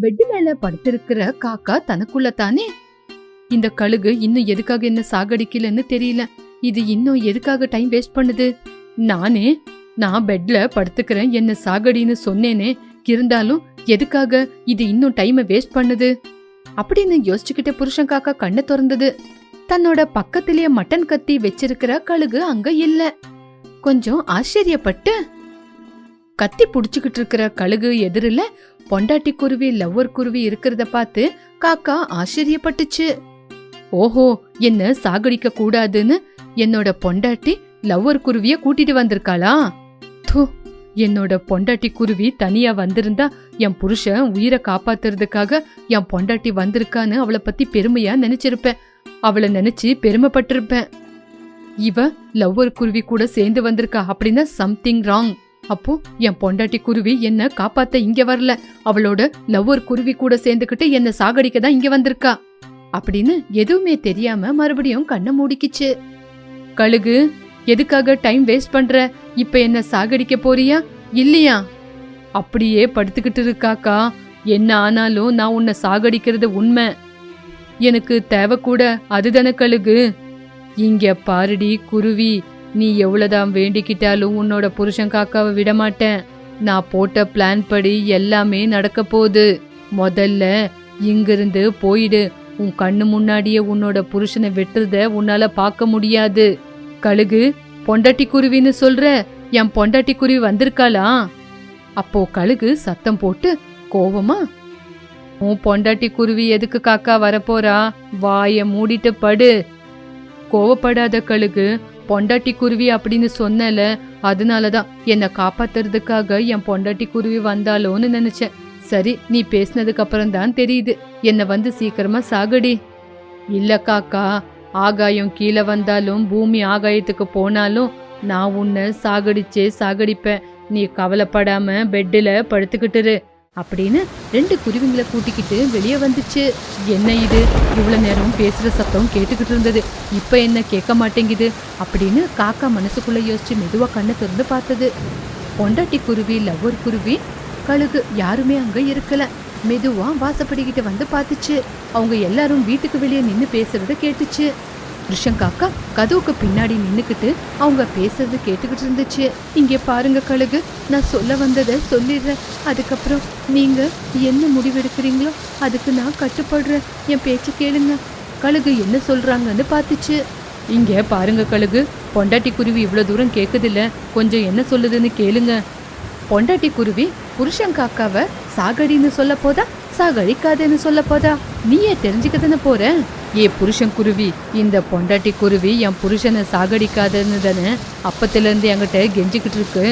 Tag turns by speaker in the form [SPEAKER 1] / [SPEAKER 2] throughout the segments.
[SPEAKER 1] Bed மேல படுத்திருக்கிற காக்கா தனக்குள்ள தானே இந்த கழுகு இன்னும் எதுக்காக என்ன சாகடிக்கலன்னு தெரியல. இது இன்னும் எதுக்காக டைம் வேஸ்ட் பண்ணுது? நானே நான் பெட்ல படுத்துக்கிறேன் என்ன சாகடின்னு சொன்னேனே. இருந்தாலும் எதுக்காக இது இன்னும் டைமை வேஸ்ட் பண்ணுது? அப்படின்னு யோசிச்சுக்கிட்ட புருஷன் காக்கா கண்ணை திறந்தது. தன்னோட பக்கத்திலேயே மட்டன் கத்தி வச்சிருக்கிற கழுகு அங்க இல்ல. கொஞ்சம் ஆச்சரியப்பட்டு கத்தி புடிச்சுக்கிட்டு இருக்கிற கழுகு எதிரில பொண்டாட்டி குருவி லவ்வர் குருவி இருக்கிறத பார்த்து காக்கா ஆச்சரியப்பட்டுச்சு. ஓஹோ என்ன சாகடிக்க கூடாதுன்னு என்னோட பொண்டாட்டி லவ்வர் குருவிய கூட்டிட்டு வந்திருக்காளா? தூ என்னோட பொண்டாட்டி குருவி தனியா வந்திருந்தா என் புருஷன் உயிரை காப்பாத்துறதுக்காக என் பொண்டாட்டி வந்திருக்கான்னு அவளை பத்தி பெருமையா நினைச்சிருப்பேன். அவளை நினைச்சு பெருமைப்பட்டிருப்பேன். இவ லவ்வர் குருவி கூட சேர்ந்து வந்திருக்கா அப்படின்னா சம்திங் ராங் அப்போ என் பொண்டாட்டி குருவி என்ன காப்பாத்த இங்க வரல. அவளோட லவ்வர் குருவி கூட சேர்ந்துக்கிட்டு என்ன சாகடிக்க தான் இங்க வந்திருக்கா. அப்படின்னு எதுவுமே தெரியாம மறுபடியும் கண்ணை மூடிக்கிச்சு. கழுகு எதுக்காக டைம் வேஸ்ட் பண்ற? இப்ப என்ன சாகடிக்க போறியா? இல்லையா? அப்படியே படுத்துக்கிட்டு இருக்காக்கா. என்ன ஆனாலும் நான் உன்னை சாகடிக்கிறது உண்மை. எனக்கு தேவை கூட அதுதானே கழுகு. இங்க பாருடி குருவி. நீ எவ்வளோதான் வேண்டிக்கிட்டாலும் உன்னோட புருஷன் காக்காவை விட மாட்டேன் நான் போட்ட பிளான் படி எல்லாமே நடக்க போகுது. முதல்ல இங்கிருந்து போயிடு. உன் கண்ணு முன்னாடியே உன்னோட புருஷனை வெட்டுறத உன்னால பார்க்க முடியாது. கழுகு பொண்டாட்டி குருவின்னு சொல்ற என் பொண்டாட்டி குருவி வந்திருக்காளா? அப்போ கழுகு சத்தம் போட்டு கோவமா? உன் பொண்டாட்டி குருவி எதுக்கு காக்கா வரப்போறா? வாய மூடிட்டு படு. கோவப்படாத கழுகு பொண்டாட்டி குருவி அப்படின்னு சொன்னல அதனாலதான் என்னை காப்பாத்துறதுக்காக என் பொண்டாட்டி குருவி வந்தாலோன்னு நினைச்சேன். சரி நீ பேசினதுக்கு அப்புறம் தான் தெரியுது. என்னை வந்து சீக்கிரமா சாகடி. இல்ல காக்கா ஆகாயம் கீழே வந்தாலும் பூமி ஆகாயத்துக்கு போனாலும் நான் உன்னை சாகடிச்சே சாகடிப்பேன். நீ கவலைப்படாம பெட்டில் படுத்துக்கிட்டுரு அப்படின்னு ரெண்டு குருவிங்களை கூட்டிக்கிட்டு வெளியே வந்துச்சு. என்ன இது? இவ்வளோ நேரம் பேசுகிற சத்தம் கேட்டுக்கிட்டு இருந்தது. இப்போ என்ன கேட்க மாட்டேங்குது? அப்படின்னு காக்கா மனசுக்குள்ளே யோசிச்சு மெதுவாக கண்ணை திறந்து பார்த்தது. பொண்டாட்டி குருவி லவ்வர் குருவி கழுகு யாருமே அங்கே இருக்கலை. மெதுவாக வாசப்படிக்கிட்டு வந்து பார்த்துச்சு. அவங்க எல்லாரும் வீட்டுக்கு வெளியே நின்று பேசுறத கேட்டுச்சு. புருஷன் காக்கா கதவுக்கு பின்னாடி நின்னுக்கிட்டு அவங்க பேசுறது கேட்டுக்கிட்டு இருந்துச்சு. இங்கே பாருங்க கழுகு நான் சொல்ல வந்ததை சொல்லிடுறேன். அதுக்கப்புறம் நீங்க என்ன முடிவெடுக்கிறீங்களோ அதுக்கு நான் கட்டுப்படுறேன். என் பேச்சு கேளுங்க. கழுகு என்ன சொல்றாங்கன்னு பார்த்துச்சு. இங்கே பாருங்க கழுகு பொண்டாட்டி குருவி இவ்வளோ தூரம் கேட்குதில்ல கொஞ்சம் என்ன சொல்லுதுன்னு கேளுங்க. பொண்டாட்டி குருவி புருஷன் காக்காவை சாகடின்னு சொல்ல போதா? சாகடிக்காதேன்னு சொல்ல போதா? நீயே தெரிஞ்சுக்கதானே போற? ஏ புருஷன் குருவி இந்த பொண்டாட்டி குருவி என் புருஷனை சாகடிக்காதன்னு தானே அப்பத்துலேருந்து என்கிட்ட கெஞ்சிக்கிட்டு இருக்கு.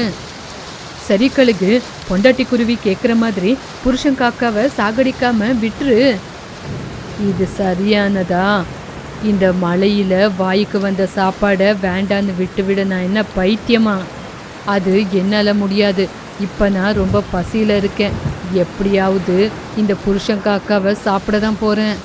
[SPEAKER 1] சரி கழுகு பொண்டாட்டி குருவி கேட்குற மாதிரி புருஷன் காக்காவை சாகடிக்காம விட்டுரு. இது சரியானதா? இந்த மழையில் வாய்க்கு வந்த சாப்பாடை வேண்டான்னு விட்டுவிட நான் என்ன பைத்தியமா? அது என்னால் முடியாது. இப்போ நான் ரொம்ப பசியில் இருக்கேன். எப்படியாவது இந்த புருஷன் காக்காவை சாப்பிட தான் போகிறேன்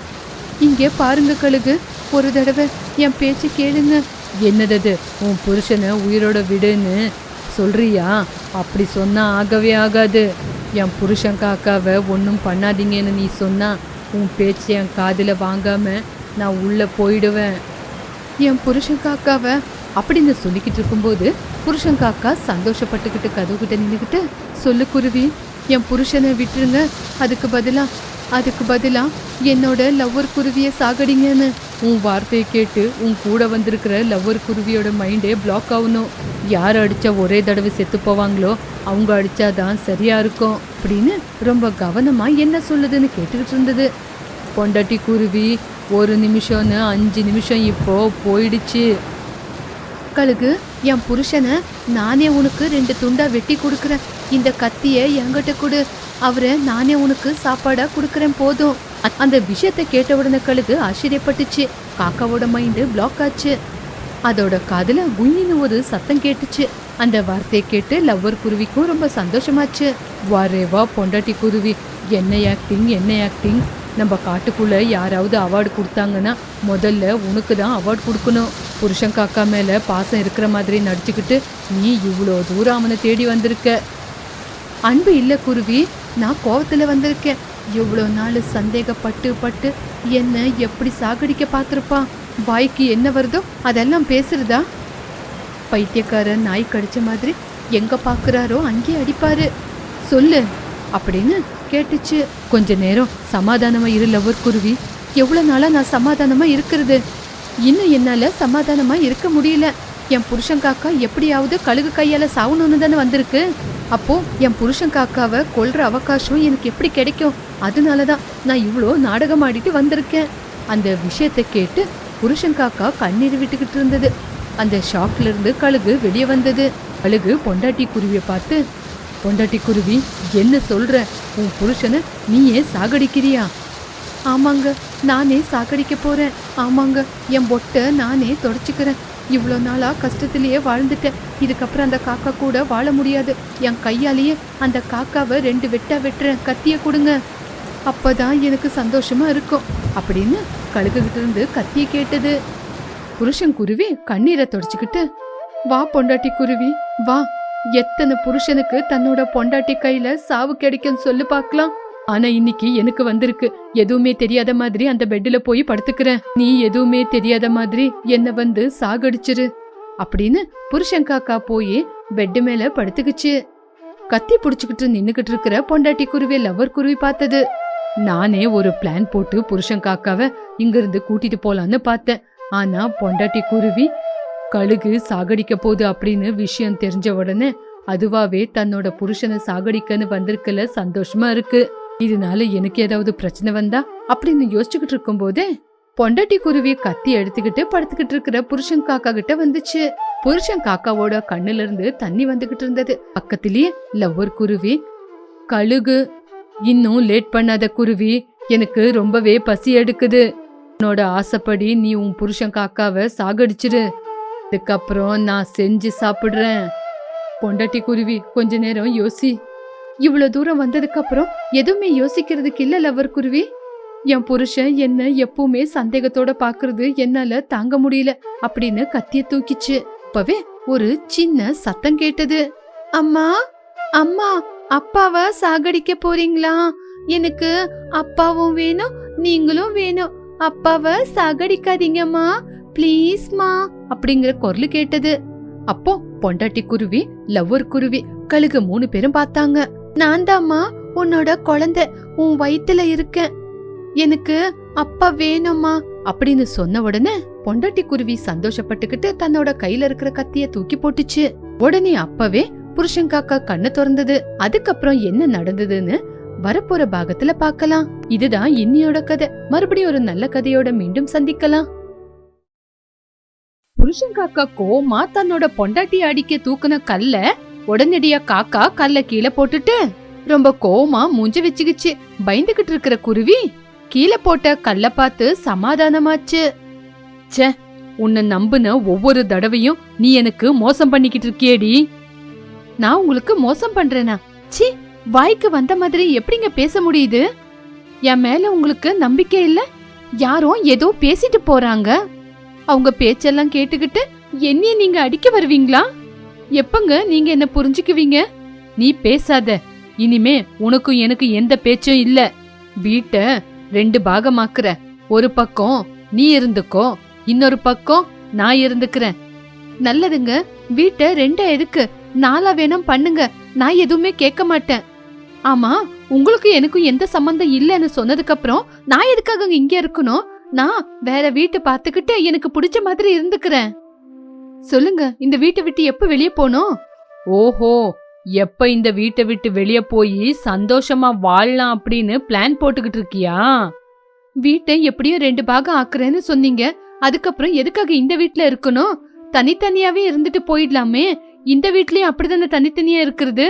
[SPEAKER 1] இங்கே பாருங்க கழுகு. ஒரு தடவை என் பேச்சு கேளுங்க. என்னது உன் புருஷனை உயிரோட விடுன்னு சொல்றியா? அப்படி சொன்னா ஆகவே ஆகாது. என் புருஷன் காக்காவை ஒன்றும் பண்ணாதீங்கன்னு நீ சொன்னா உன் பேச்சு என் காதில் வாங்காம நான் உள்ளே போயிடுவேன். என் புருஷன் காக்காவை அப்படின்னு சொல்லிக்கிட்டு இருக்கும்போது புருஷன் காக்கா சந்தோஷப்பட்டுக்கிட்டு கதவுக்கிட்ட நின்றுக்கிட்டு சொல்லு குருவி என் புருஷனை விட்டுருங்க. அதுக்கு பதிலாக அதுக்கு பதிலாக என்னோட லவ்வர் குருவியை சாகடிங்கன்னு உன் வார்த்தையை கேட்டு உன் கூட வந்திருக்கிற லவ்வர் குருவியோட மைண்டே பிளாக் ஆகணும். யார் அடித்தா ஒரே தடவை செத்து போவாங்களோ அவங்க அடித்தாதான் சரியாக இருக்கும் அப்படின்னு ரொம்ப கவனமாக என்ன சொல்லுதுன்னு கேட்டுக்கிட்டு இருந்தது. பொண்டாட்டி குருவி ஒரு நிமிஷம்னு அஞ்சு நிமிஷம் இப்போ போயிடுச்சு. கழுகு என் புருஷனை நானே உனக்கு ரெண்டு துண்டா வெட்டி கொடுக்குறேன். இந்த கத்தியை என்கிட்ட கொடு. அவரை நானே உனக்கு சாப்பாடாக கொடுக்குறேன் போதும். அந்த விஷயத்தை கேட்ட உடனே கழுகு ஆச்சரியப்பட்டுச்சு. காக்காவோட மைண்டு பிளாக் ஆச்சு. அதோட காதில் குயின்னு ஒரு சத்தம் கேட்டுச்சு. அந்த வார்த்தையை கேட்டு லவ்வர் குருவிக்கும் ரொம்ப சந்தோஷமாச்சு. வாரேவா பொண்டாட்டி குருவி. என்ன ஆக்டிங் என்ன ஆக்டிங் நம்ம காட்டுக்குள்ள யாராவது அவார்டு கொடுத்தாங்கன்னா முதல்ல உனக்கு தான் அவார்டு கொடுக்கணும். புருஷன் காக்கா மேலே பாசம் இருக்கிற மாதிரி நடிச்சுக்கிட்டு நீ இவ்வளோ தூரம் அவனை தேடி வந்திருக்க. அன்பு இல்லை குருவி. நான் கோவத்தில் வந்திருக்கேன். இவ்வளோ நாள் சந்தேகப்பட்டு பட்டு என்ன எப்படி சாகடிக்க பார்த்துருப்பா? வாய்க்கு என்ன வருதோ அதெல்லாம் பேசுறதா? பைத்தியக்காரன் நாய் கடிச்ச மாதிரி எங்கே பார்க்குறாரோ அங்கே அடிப்பாரு. சொல்லு அப்படின்னு கேட்டுச்சு. கொஞ்ச நேரம் சமாதானமாக இரு லவர் குருவி. எவ்வளோ நாளாக நான் சமாதானமாக இருக்கிறது? இன்னும் என்னால் சமாதானமாக இருக்க முடியல. என் புருஷன் காக்கா எப்படியாவது கழுகு கையால் சாகணும்னு தானே வந்திருக்கு. அப்போ என் புருஷன் காக்காவை கொல்ற அவகாசம் எனக்கு எப்படி கிடைக்கும்? அதனால தான் நான் இவ்வளோ நாடகம் ஆடிட்டு வந்திருக்கேன். அந்த விஷயத்தை கேட்டு புருஷன் காக்கா கண்ணீர் விட்டுக்கிட்டு இருந்தது. அந்த ஷாக்ல இருந்து கழுகு வெளியே வந்தது. கழுகு பொண்டாட்டி குருவியை பார்த்து பொண்டாட்டி குருவி என்ன சொல்ற? உன் புருஷனை நீயே சாகடிக்கிறியா? ஆமாங்க நானே சாகடிக்க போறேன். ஆமாங்க என் பொட்டை நானே தொடச்சிக்கிறேன். இவ்வளோ நாளாக கஷ்டத்திலேயே வாழ்ந்துட்டேன். இதுக்கப்புறம் அந்த காக்கா கூட வாழ முடியாது. என் கையாலேயே அந்த காக்காவை ரெண்டு வெட்டா வெட்டுறேன். கத்தியை கொடுங்க. அப்பதான் எனக்கு சந்தோஷமாக இருக்கும். அப்படின்னு கழுகுகிட்ட இருந்து கத்தியை கேட்டது. புருஷன் குருவி கண்ணீரை தொடச்சிக்கிட்டு வா பொண்டாட்டி குருவி வா. எத்தனை புருஷனுக்கு தன்னோட பொண்டாட்டி கையில் சாவு கிடைக்கும் சொல்லு பார்க்கலாம். ஆனா இன்னைக்கு எனக்கு வந்திருக்கு. எதுவுமே தெரியாத மாதிரி அந்த பெட்ல போய் படுத்துக்கிறேன். நீ எதுவுமே தெரியாத மாதிரி என்ன வந்து சாகடிச்சிரு. அப்படின்னு புருஷன் காக்கா போய் பெட்டு மேல படுத்துக்குச்சு. கத்தி புடிச்சுக்கிட்டு நின்னுகிட்டு இருக்கிற பொண்டாட்டி குருவி லவர் குருவி பார்த்தது. நானே ஒரு பிளான் போட்டு புருஷன் காக்காவை இங்கிருந்து கூட்டிட்டு போலான்னு பார்த்தேன். ஆனா பொண்டாட்டி குருவி கழுகு சாகடிக்க போகுது அப்படின்னு விஷயம் தெரிஞ்ச உடனே அதுவாவே தன்னோட புருஷனை சாகடிக்கன்னு வந்திருக்கல சந்தோஷமா இருக்கு. இதனால எனக்கு ஏதாவது பிரச்சனை வந்தா அப்படின்னு யோசிச்சுக்கிட்டு இருக்கும் போதே பொண்டாட்டி குருவி கத்தி எடுத்துக்கிட்டு படுத்துக்கிட்டு இருக்கிற புருஷன் காக்கா கிட்ட வந்துச்சு. புருஷன் காக்காவோட கண்ணுல இருந்து தண்ணி வந்துகிட்டு இருந்தது. பக்கத்திலேயே லவ்வர் குருவி. கழுகு. இன்னும் லேட் பண்ணாத குருவி. எனக்கு ரொம்பவே பசி எடுக்குது. உன்னோட ஆசைப்படி நீ உன் புருஷன் காக்காவை சாகடிச்சிரு. இதுக்கப்புறம் நான் செஞ்சு சாப்பிடுறேன். பொண்டாட்டி குருவி கொஞ்ச நேரம் யோசி. இவ்வளவு தூரம் வந்ததுக்கு அப்புறம் எதுவுமே யோசிக்கிறதுக்கு இல்ல லவர் குருவி. என் புருஷன் என்ன எப்பவுமே சந்தேகத்தோட பாக்குறது என்னால தாங்க முடியல அப்படின்னு கத்திய தூக்கிச்சு. அப்பவே ஒரு சின்ன சத்தம் கேட்டது. அம்மா அம்மா அப்பாவை சாகடிக்க போறீங்களா? எனக்கு அப்பாவும் வேணும் நீங்களும் வேணும். அப்பாவை சாகடிக்காதீங்கம்மா ப்ளீஸ்மா அப்படிங்கிற குரல் கேட்டது. அப்போ பொண்டாட்டி குருவி லவ்வர் குருவி கழுகு மூணு பேரும் பார்த்தாங்க. நான் தாம்மா உன்னோட குழந்தை உன் வயித்துல இருக்கேன். எனக்கு அப்பா வேணும்மா அப்படின்னு சொன்ன உடனே பொண்டாட்டி குருவி சந்தோஷப்பட்டுக்கிட்டு தன்னோட கையில இருக்கிற கத்திய தூக்கி போட்டுச்சு. உடனே அப்பவே புருஷன் காக்கா கண்ணு திறந்தது. அதுக்கப்புறம் என்ன நடந்ததுன்னு வரப்போற பாகத்துல பார்க்கலாம். இதுதான் இன்னியோட கதை. மறுபடியும் ஒரு நல்ல கதையோட மீண்டும் சந்திக்கலாம். புருஷன் காக்கா கோமா தன்னோட பொண்டாட்டி அடிக்க தூக்குன கல்ல உடனடியா காக்கா கல்ல கீழே போட்டுட்டு ரொம்ப கோமா மூஞ்ச வச்சுக்கிச்சு. பயந்துகிட்டு இருக்கிற குருவி கீழே போட்ட கல்ல பார்த்து சமாதானமாச்சு. ச்சே உன்னை நம்புன ஒவ்வொரு தடவையும் நீ எனக்கு மோசம் பண்ணிக்கிட்டு இருக்கியேடி. நான் உங்களுக்கு மோசம் பண்றேனா? சி வாய்க்கு வந்த மாதிரி எப்படிங்க பேச முடியுது? என் மேல உங்களுக்கு நம்பிக்கை இல்ல? யாரோ ஏதோ பேசிட்டு போறாங்க. அவங்க பேச்செல்லாம் கேட்டுக்கிட்டு என்னைய நீங்க அடிக்க வருவீங்களா? எப்பங்க நீங்க என்ன புரிஞ்சுக்குவீங்க? நீ பேசாத. இனிமே உனக்கும் எனக்கு எந்த பேச்சும் இல்ல. வீட்டை ரெண்டு பாகமாக்குற. ஒரு பக்கம் நீ இருந்துக்கோ இன்னொரு பக்கம் நான் இருந்துக்கிறேன். நல்லதுங்க. வீட்டை ரெண்டா எதுக்கு நாளா வேணும் பண்ணுங்க. நான் எதுவுமே கேட்க மாட்டேன். ஆமா உங்களுக்கு எனக்கும் எந்த சம்பந்தம் இல்லைன்னு சொன்னதுக்கு அப்புறம் நான் எதுக்காக இங்க இருக்கணும்? நான் வேற வீட்டை பார்த்துக்கிட்டு எனக்கு பிடிச்ச மாதிரி இருந்துக்கிறேன். சொல்லுங்க இந்த வீட்டை விட்டு எப்ப வெளியே போனோம் ஓஹோ எப்ப இந்த வீட்டை விட்டு வெளியே போய் சந்தோஷமா வாழலாம் அப்படின்னு பிளான் போட்டுக்கிட்டு இருக்கியா? வீட்டை எப்படியும் ரெண்டு பாகம் ஆக்குறேன்னு சொன்னீங்க. அதுக்கப்புறம் எதுக்காக இந்த வீட்ல இருக்கணும்? தனித்தனியாவே இருந்துட்டு போயிடலாமே. இந்த வீட்லயும் அப்படிதானே தனித்தனியா இருக்கிறது?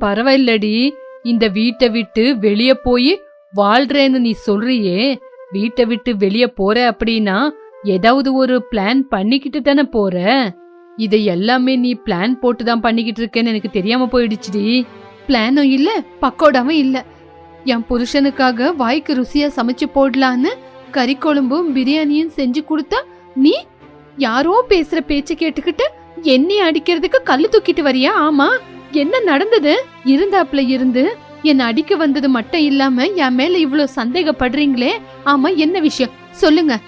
[SPEAKER 1] பரவாயில்லடி இந்த வீட்டை விட்டு வெளிய போய் வாழ்றேன்னு நீ சொல்றியே. வீட்டை விட்டு வெளிய போற அப்படின்னா ஏதாவது ஒரு பிளான் பண்ணிக்கிட்டு தானே போற? இதை எல்லாமே நீ பிளான் போட்டு தான் பண்ணிக்கிட்டு இருக்கேன்னு எனக்கு தெரியாம போயிடுச்சுடி. பிளானும் இல்ல பக்கோடாவும் இல்ல. என் புருஷனுக்காக வாய்க்கு ருசியா சமைச்சு போடலான்னு கறி குழம்பும் பிரியாணியும் செஞ்சு கொடுத்தா நீ யாரோ பேசுற பேச்ச கேட்டுக்கிட்டு என்னை அடிக்கிறதுக்கு கல்லு தூக்கிட்டு வரியா? ஆமா. என்ன நடந்தது? இருந்தாப்ல இருந்து என்ன அடிக்க வந்தது மட்டும் இல்லாம என் மேல இவ்வளவு சந்தேகப்படுறீங்களே? ஆமா என்ன விஷயம்? சொல்லுங்க.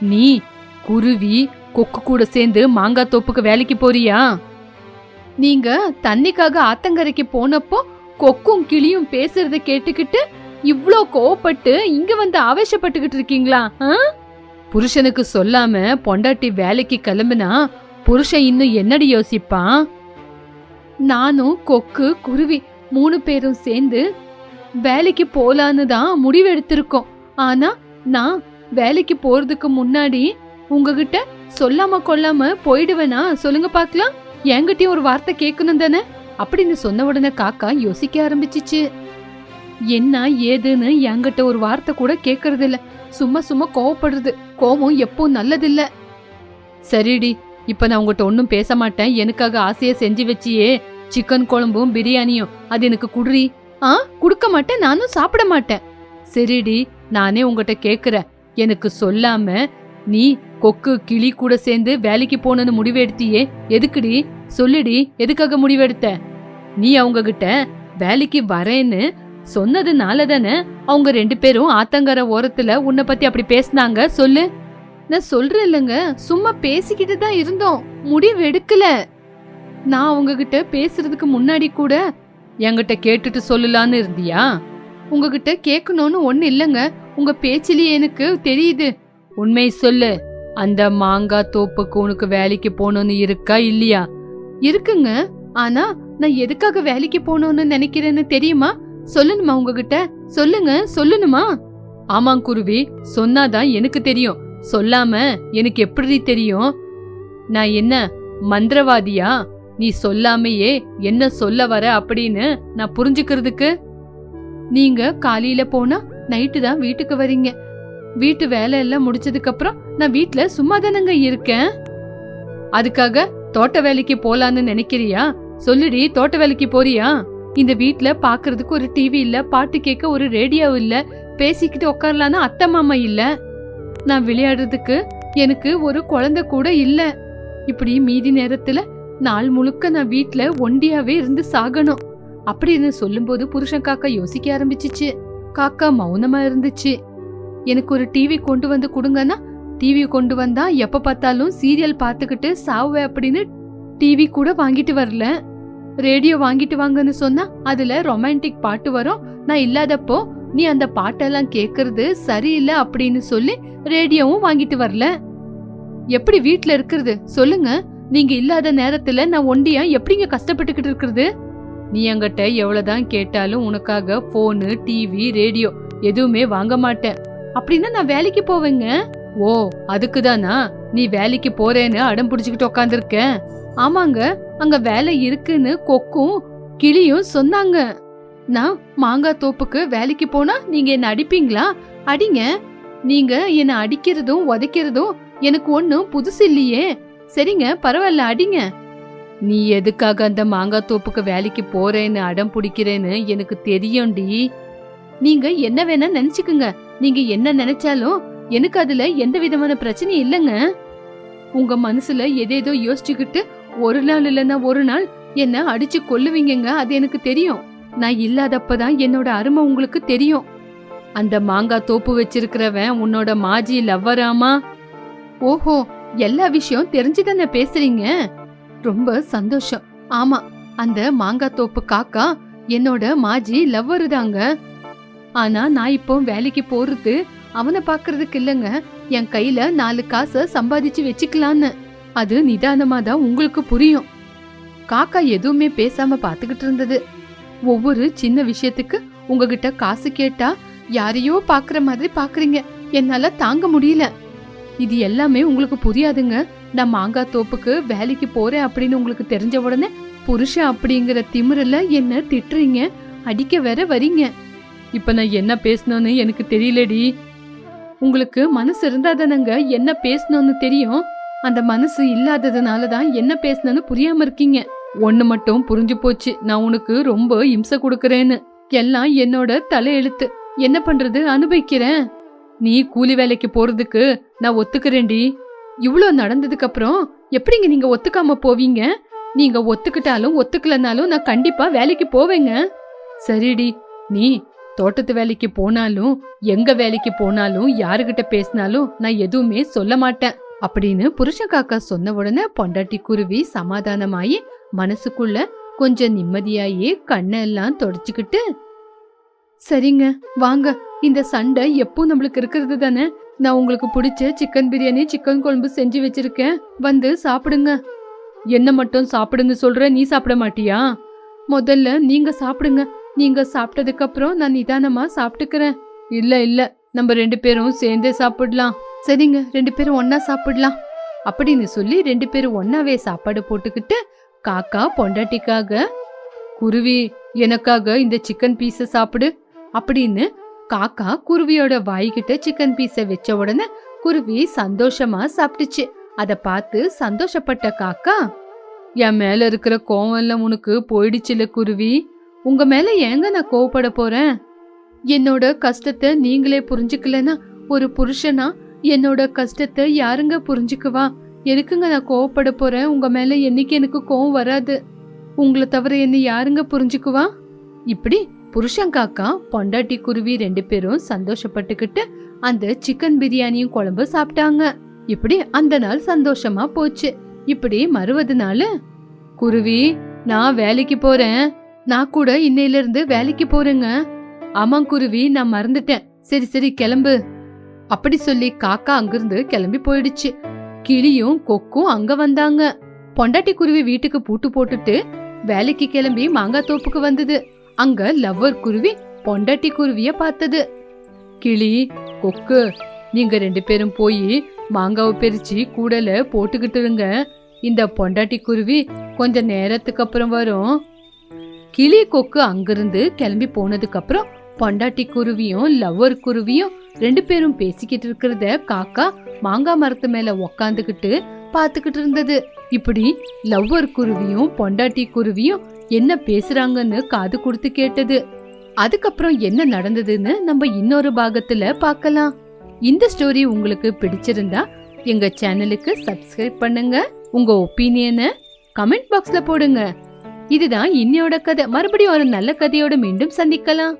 [SPEAKER 1] நீ குருவி கொக்கு கூட சேர்ந்து மாங்காய் தோப்புக்கு வேலைக்கு போறியா? நீங்க தண்ணிக்காக ஆத்தங்கரைக்கு போனப்போ கொக்கும் கிளியும் பேசுறத கேட்டுக்கிட்டு இவ்ளோ கோவப்பட்டு இங்க வந்து ஆவேசப்பட்டுக்கிட்டு இருக்கீங்களா ஆ? புருஷனுக்கு சொல்லாம பொண்டாட்டி வேலைக்கு கிளம்புனா புருஷன் இன்னும் என்னடி யோசிப்பான் நானும் கொக்கு குருவி மூணு பேரும் சேர்ந்து வேலைக்கு போலான்னு தான் முடிவெடுத்திருக்கோம். ஆனா நான் வேலைக்கு போறதுக்கு முன்னாடி உங்ககிட்ட சொல்லாம கொள்ளாம போயிடுவேனா? சொல்லுங்க பார்க்கலாம். என்கிட்டயும் ஒரு வார்த்தை கேட்கணும் தானே? அப்படின்னு சொன்ன உடனே காக்கா யோசிக்க ஆரம்பிச்சிச்சு. என்ன ஏதுன்னு என்கிட்ட ஒரு வார்த்தை கூட கேக்குறது இல்ல சும்மா சும்மா கோவப்படுறது. கோவம் எப்போ நல்லதில்ல. சரிடி இப்ப நான் உங்ககிட்ட ஒன்னும் பேச மாட்டேன். எனக்காக ஆசையா செஞ்சு வச்சியே. சிக்கன் குழம்பும் பிரியாணியும். அது எனக்கு குடுறி. ஆ குடுக்க மாட்டேன். நானும் சாப்பிட மாட்டேன். சரிடி நானே உங்ககிட்ட கேக்குறேன் எனக்கு சொல்லாம நீ கொக்கு கிளி கூட சேர்ந்து வேலைக்கு போகணும்னு முடிவெடுத்தியே. எதுக்குடி? சொல்லுடி எதுக்காக முடிவெடுத்த? நீ அவங்க கிட்ட வேலைக்கு வரேன்னு சொன்னதுனால தானே? அவங்க ரெண்டு பேரும் ஆத்தங்கர ஓரத்துல உன்னை பத்தி அப்படி பேசினாங்க. சொல்லு. நான் சொல்றேன் இல்லைங்க. சும்மா பேசிக்கிட்டு தான் இருந்தோம். முடிவு எடுக்கல. நான் உங்ககிட்ட பேசுறதுக்கு முன்னாடி கூட என்கிட்ட கேட்டுட்டு சொல்லலான்னு இருந்தியா? உங்ககிட்ட கேட்கணும்னு ஒண்ணு இல்லைங்க. உங்க பேச்சிலேயே எனக்கு தெரியுது. உண்மை சொல்லு. அந்த மாங்காய் தோப்புக்கு உனக்கு வேலைக்கு போகணும்னு இருக்கா இல்லையா? இருக்குங்க. ஆனா நான் எதுக்காக வேலைக்கு போகணும்னு நினைக்கிறேன்னு தெரியுமா? சொல்லணுமா உங்ககிட்ட? சொல்லுங்க சொல்லணுமா? ஆமாங் குருவி. சொன்னாதான் எனக்கு தெரியும். சொல்லாம எனக்கு எப்படி தெரியும்? நான் என்ன மந்திரவாதியா? நீ சொல்லாமையே என்ன சொல்ல வர அப்படின்னு நான் புரிஞ்சுக்கிறதுக்கு? நீங்க காலையில போனா நைட்டு தான் வீட்டுக்கு வரீங்க. வீட்டு வேலை எல்லாம் முடிச்சதுக்கு அப்புறம் நான் வீட்டுல சும்மா தானங்க இருக்கேன். அதுக்காக தோட்ட வேலைக்கு போலான்னு நினைக்கிறியா? சொல்லுடி தோட்ட வேலைக்கு போறியா? இந்த வீட்ல பாக்குறதுக்கு ஒரு டிவி இல்ல பாட்டு கேட்க ஒரு ரேடியோ இல்ல பேசிக்கிட்டு உட்காரலான்னு அத்தை மாமா இல்ல. நான் விளையாடுறதுக்கு எனக்கு ஒரு குழந்தை கூட இல்ல. இப்படி மீதி நேரத்துல நாள் முழுக்க நான் வீட்டுல ஒண்டியாவே இருந்து சாகணும். அப்படின்னு சொல்லும்போது புருஷன் காக்கா யோசிக்க ஆரம்பிச்சிச்சு. காக்கா மௌனமா இருந்துச்சு. எனக்கு ஒரு டிவி கொண்டு வந்து கொடுங்கன்னா டிவி கொண்டு வந்தா எப்ப பார்த்தாலும் சீரியல் பார்த்துக்கிட்டு சாவே அப்படின்னு டிவி கூட வாங்கிட்டு வரல. ரேடியோ வாங்கிட்டு வாங்கன்னு சொன்னா அதுல ரொமான்டிக் பாட்டு வரும். நான் இல்லாதப்போ நீ அந்த பாட்டெல்லாம் கேக்குறது சரியில்லை அப்படின்னு சொல்லி ரேடியோவும் வாங்கிட்டு வரல. எப்படி வீட்டுல இருக்கிறது? சொல்லுங்க. நீங்க இல்லாத நேரத்துல நான் ஒண்டியா எப்படிங்க கஷ்டப்பட்டுக்கிட்டு இருக்கிறது? நீ என்கிட்ட எவ்வளவுதான் கேட்டாலும் உனக்காக போனு டிவி ரேடியோ எதுவுமே வாங்க மாட்டேன். அப்படின்னா நான் வேலைக்கு போவேங்க. ஓ அதுக்குதானா? நீ வேலைக்கு போறேன்னு அடம் பிடிச்சுக்கிட்டு உக்காந்துருக்க. ஆமாங்க அங்க வேலை இருக்குன்னு கொக்கும் கிளியும் சொன்னாங்க. நான் மாங்காய் தோப்புக்கு வேலைக்கு போனா நீங்க என்ன அடிப்பீங்களா? அடிங்க. நீங்க என்ன அடிக்கிறதும் உதைக்கிறதும் எனக்கு ஒன்னும் புதுசு இல்லையே. சரிங்க பரவாயில்ல அடிங்க. நீ எதுக்காக அந்த மாங்காய் தோப்புக்கு வேலைக்கு போறேன்னு அடம் பிடிக்கிறேன்னு எனக்கு தெரியும்டி. நீங்க என்ன வேணா நினைச்சுக்குங்க. நீங்க என்ன நினைச்சாலும் எனக்கு அதுல எந்த விதமான பிரச்சனையும் இல்லைங்க. உங்க மனசுல எதேதோ யோசிச்சுக்கிட்டு ஒரு நாள் இல்லைன்னா ஒரு நாள் என்ன அடிச்சு கொல்லுவீங்கங்க அது எனக்கு தெரியும். நான் இல்லாதப்பதான் என்னோட அருமை உங்களுக்கு தெரியும். அந்த மாங்காய் தோப்பு வச்சிருக்கிறவன் உன்னோட மாஜி லவ்வராமா? ஓஹோ எல்லா விஷயம் தெரிஞ்சுதானே பேசுறீங்க? ரொம்ப சந்தோஷம். ஆமா அந்த மாங்காய் தோப்பு காக்கா என்னோட மாஜி லவ்வரு தாங்க. ஆனா நான் இப்போ வேலைக்கு போறது அவனை பாக்குறதுக்கு இல்லைங்க. என் கையில நாலு காசை சம்பாதிச்சு வச்சுக்கலான்னு. அது நிதானமா தான் உங்களுக்கு புரியும். காக்கா எதுவுமே பேசாம பாத்துக்கிட்டு இருந்தது. ஒவ்வொரு சின்ன விஷயத்துக்கு உங்ககிட்ட காசு கேட்டா யாரையோ பாக்குற மாதிரி பாக்குறீங்க. என்னால தாங்க முடியல. இது எல்லாமே உங்களுக்கு புரியாதுங்க. நான் மாங்காய் தோப்புக்கு வேலைக்கு போறேன் அப்படின்னு உங்களுக்கு தெரிஞ்ச உடனே புருஷன் அப்படிங்கிற திமிரல என்ன திட்டுறீங்க? அடிக்க வேற வரீங்க. இப்ப நான் என்ன பேசணும்னு எனக்கு தெரியலடி. உங்களுக்கு மனசு இருந்தாதானங்க என்ன பேசணும்னு தெரியும்? அந்த மனசு இல்லாததுனால தான் என்ன பேசணும்னு புரியாம இருக்கீங்க. ஒன்று மட்டும் புரிஞ்சு போச்சு. நான் உனக்கு ரொம்ப இம்சை கொடுக்கறேன்னு. எல்லாம் என்னோட தலையெழுத்து. என்ன பண்றது? அனுபவிக்கிறேன். நீ கூலி வேலைக்கு போறதுக்கு நான் ஒத்துக்கிறேன்டி. இவ்ளோ நடந்ததுக்கு அப்புறம் எப்படிங்க நீங்க ஒத்துக்காம போவீங்க? நீங்க ஒத்துக்கிட்டாலும் ஒத்துக்கலனாலும் நான் கண்டிப்பா வேலைக்கு போவேங்க. சரிடி. நீ தோட்டத்து வேலைக்கு போனாலும் எங்க வேலைக்கு போனாலும் யாருகிட்ட பேசினாலும் நான் எதுவுமே சொல்ல மாட்டேன் அப்படின்னு புருஷன் காக்கா சொன்ன உடனே பொண்டாட்டி குருவி சமாதானமாயி மனசுக்குள்ள கொஞ்சம் நிம்மதியாயே கண்ணெல்லாம் தொடச்சுக்கிட்டு சரிங்க வாங்க. இந்த சண்டை எப்போ நம்மளுக்கு இருக்கிறது தானே? நான் உங்களுக்கு பிடிச்ச சிக்கன் பிரியாணி சிக்கன் குழம்பு செஞ்சு வச்சிருக்கேன். வந்து சாப்பிடுங்க. என்ன மட்டும் சாப்பிடுங்க சொல்ற நீ சாப்பிட மாட்டியா? முதல்ல நீங்க சாப்பிடுங்க. நீங்க சாப்பிட்டதுக்கு அப்புறம் நான் நிதானமா சாப்பிட்டுக்கிறேன். இல்ல இல்ல. நம்ம ரெண்டு பேரும் சேர்ந்தே சாப்பிடலாம். சரிங்க ரெண்டு பேரும் ஒன்னா சாப்பிடலாம். அப்படின்னு சொல்லி ரெண்டு பேரும் ஒன்னாவே சாப்பாடு போட்டுக்கிட்டு காக்கா பொண்டாட்டிக்காக குருவி எனக்காக இந்த சிக்கன் பீஸை சாப்பிடு அப்படின்னு காக்கா குருவியோட வாய்கிட்ட சிக்கன் பீஸை வச்ச உடனே குருவி சந்தோஷமா சாப்பிட்டுச்சு. அத பார்த்து சந்தோஷப்பட்ட காக்கா என் மேல இருக்கிற கோவம் எல்லாம் உனக்கு போயிடுச்சுல குருவி. உங்க மேல ஏங்க நான் கோவப்பட போறேன்? என்னோட கஷ்டத்தை நீங்களே புரிஞ்சுக்கலன்னா ஒரு புருஷனா என்னோட கஷ்டத்தை யாருங்க புரிஞ்சுக்குவா? எதுக்குங்க நான் கோவப்பட போறேன்? உங்க மேல என்னைக்கு எனக்கு கோவம் வராது. உங்களை தவிர என்ன யாருங்க புரிஞ்சுக்குவா? இப்படி புருஷன் காக்கா பொண்டாட்டி குருவி ரெண்டு பேரும் சந்தோஷப்பட்டுக்கிட்டு அந்த சிக்கன் பிரியாணியும் குழம்பு சாப்பிட்டாங்க. இப்படி அந்த நாள் சந்தோஷமா போச்சு. இப்படி மறுவது நாள் குருவி நான் வேலைக்கு போறேன். நான் கூட இன்னையில இருந்து வேலைக்கு போறேங்க. ஆமா குருவி நான் மறந்துட்டேன். சரி சரி கிளம்பு. அப்படி சொல்லி காக்கா அங்கிருந்து கிளம்பி போயிடுச்சு. கிளியும் கொக்கும் அங்க வந்தாங்க. பொண்டாட்டி குருவி வீட்டுக்கு பூட்டு போட்டுட்டு வேலைக்கு கிளம்பி மாங்காய் தோப்புக்கு வந்தது. அங்க லவ்வர் குருவி பொண்டாட்டி குருவிய பார்த்தது. கிளி கொக்கு நீங்க ரெண்டு பேரும் போய் மாங்காவை பிரிச்சு கூடல போட்டுக்கிட்டு இருங்க. இந்த பொண்டாட்டி குருவி கொஞ்ச நேரத்துக்கு அப்புறம் வரும். கிளி கொக்கு அங்கிருந்து கிளம்பி போனதுக்கு அப்புறம் பொண்டாட்டி குருவியும் லவ்வர் குருவியும் ரெண்டு பேரும் பேசிக்கிட்டு இருக்கிறத காக்கா மாங்காய் மரத்து மேல உக்காந்துக்கிட்டு பாத்துக்கிட்டு இருந்தது. இப்படி லவ்வர் குருவியும் பொண்டாட்டி குருவியும் என்ன பேசுறாங்கன்னு காது கொடுத்து கேட்டது. அதுக்கப்புறம் என்ன நடந்ததுன்னு நம்ம இன்னொரு பாகத்துல பார்க்கலாம். இந்த ஸ்டோரி உங்களுக்கு பிடிச்சிருந்தா எங்க சேனலுக்கு சப்ஸ்கிரைப் பண்ணுங்க. உங்க ஒப்பீனியனை கமெண்ட் பாக்ஸ்ல போடுங்க. இதுதான் இன்னையோட கதை. மறுபடியும் ஒரு நல்ல கதையோட மீண்டும் சந்திக்கலாம்.